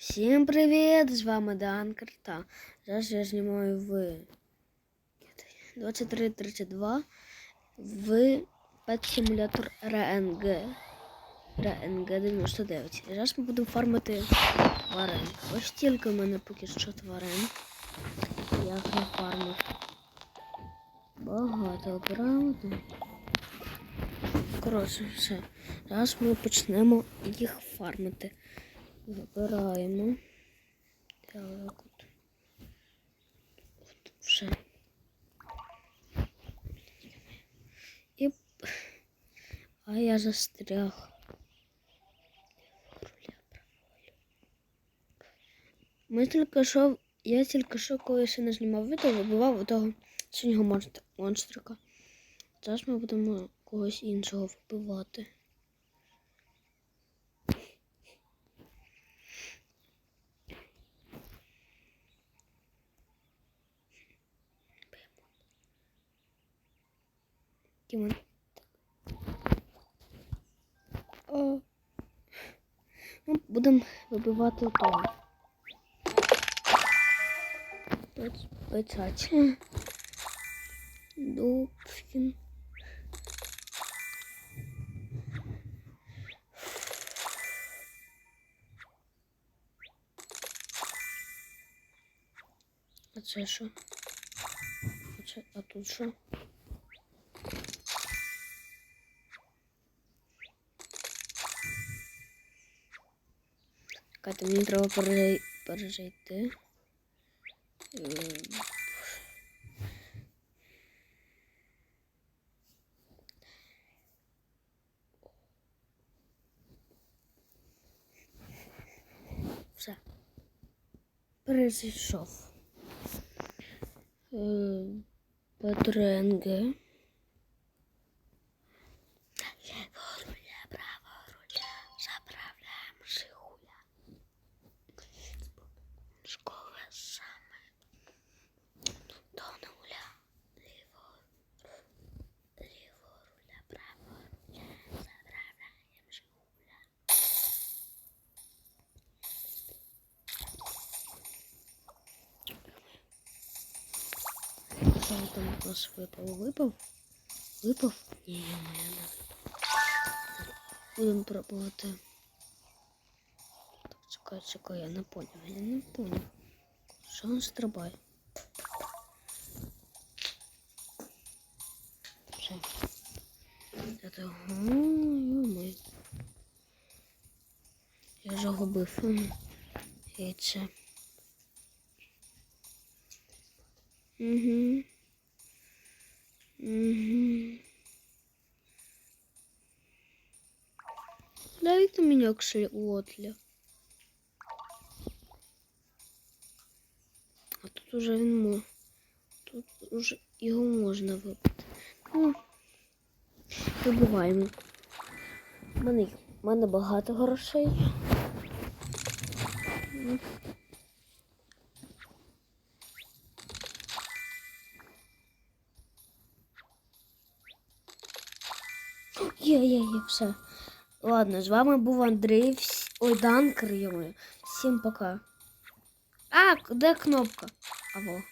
Всім привіт! З вами Данкер. Та зараз я знімаю в 23.32 в Pet Simulator RNG. RNG 99. І зараз ми будемо фармити тварин. Ось тільки в мене поки що тварин. Я не фармив. Багато, правда? Коротше, все. Зараз ми почнемо їх фармити. Вибираємо. Так от. От, Все. І... А я застряг. Ми тільки що, я тільки що, коли ще не знімав відео, вибивав того синього монстрика. Зараз ми будемо когось іншого вбивати. Кімон. О. Ну, будемо вибивати того. Печать. Добкін. А це що? А тут що? Катя, мені треба пережи- пережити. Все. Перейшов. Е, Петренге. Що там у нас випав? Випав? Я не випав. Будемо пробувати. Так, чекай, чекай, я не поняв, я не поняв. Що він стрибає? Все. Это... Ой, Я загубив м, яйце. Угу. Угу. Дайте мені акселотля. А тут уже він мо. Тут уже його можна випити. Ну, вибиваємо. У мене, мене багато грошей. Є, все. Ладно, з вами був Андрій. Ой, Данкер, йому. Всім пока. А, де кнопка? Аво.